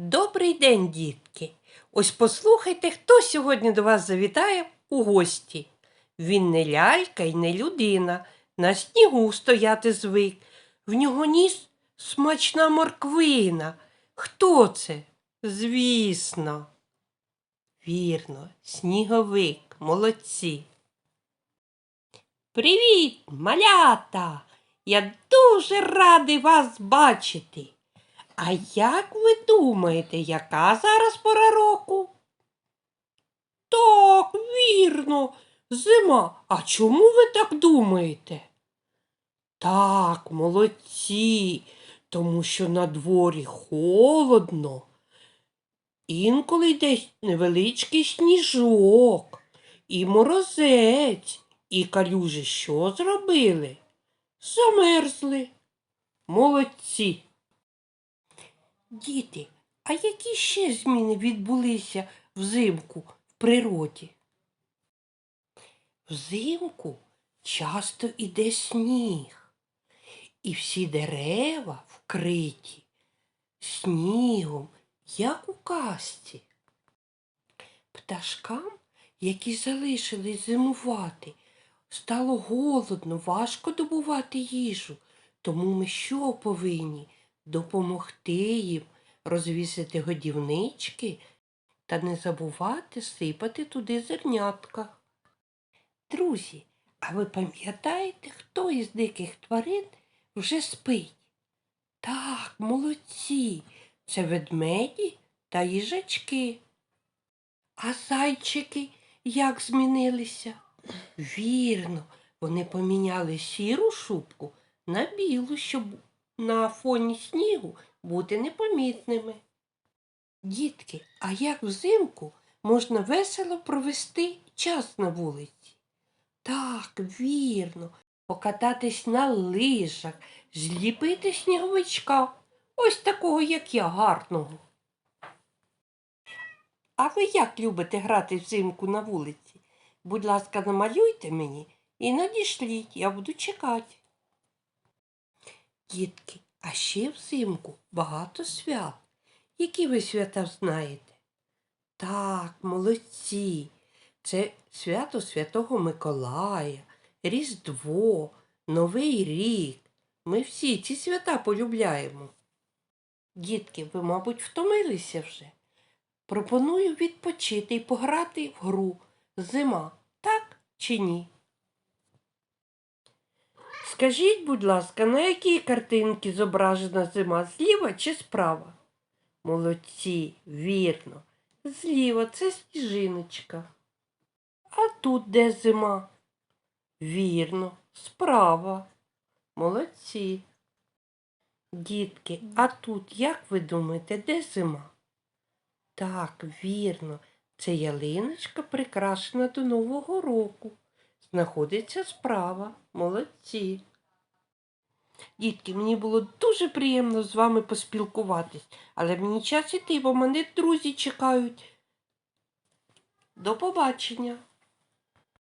Добрий день, дітки! Ось послухайте, хто сьогодні до вас завітає у гості. Він не лялька і не людина, на снігу стояти звик. В нього ніс смачна морквина. Хто це? Звісно. Вірно, сніговик, молодці. Привіт, малята! Я дуже радий вас бачити. А як ви думаєте, яка зараз пора року? Так, вірно, зима. А чому ви так думаєте? Так, молодці, тому що на дворі холодно. Інколи йде невеличкий сніжок, і морозець, і калюжі що зробили? Замерзли. Молодці. Діти, а які ще зміни відбулися взимку в природі? Взимку часто іде сніг, і всі дерева вкриті снігом, як у казці. Пташкам, які залишились зимувати, стало голодно, важко добувати їжу. Тому ми що повинні? Допомогти їм розвісити годівнички та не забувати сипати туди зернятка. Друзі, а ви пам'ятаєте, хто із диких тварин вже спить? Так, молодці, це ведмеді та їжачки. А зайчики як змінилися? Вірно, вони поміняли сіру шубку на білу, щоб на фоні снігу бути непомітними. Дітки, а як взимку можна весело провести час на вулиці? Так, вірно, покататись на лижах, зліпити сніговичка, ось такого, як я, гарного. А ви як любите грати взимку на вулиці? Будь ласка, намалюйте мені і надішліть, я буду чекати. Дітки, а ще взимку багато свят. Які ви свята знаєте? Так, молодці. Це свято Святого Миколая, Різдво, Новий рік. Ми всі ці свята полюбляємо. Дітки, ви, мабуть, втомилися вже. Пропоную відпочити і пограти в гру Зима, так чи ні? Скажіть, будь ласка, на якій картинці зображена зима, зліва чи справа? Молодці, вірно. Зліва це сніжиночка. А тут де зима? Вірно, справа. Молодці. Дітки, а тут, як ви думаєте, де зима? Так, вірно, це ялиночка прикрашена до Нового року. Знаходиться справа. Молодці. Дітки, мені було дуже приємно з вами поспілкуватись, але мені час іти, бо мене друзі чекають. До побачення.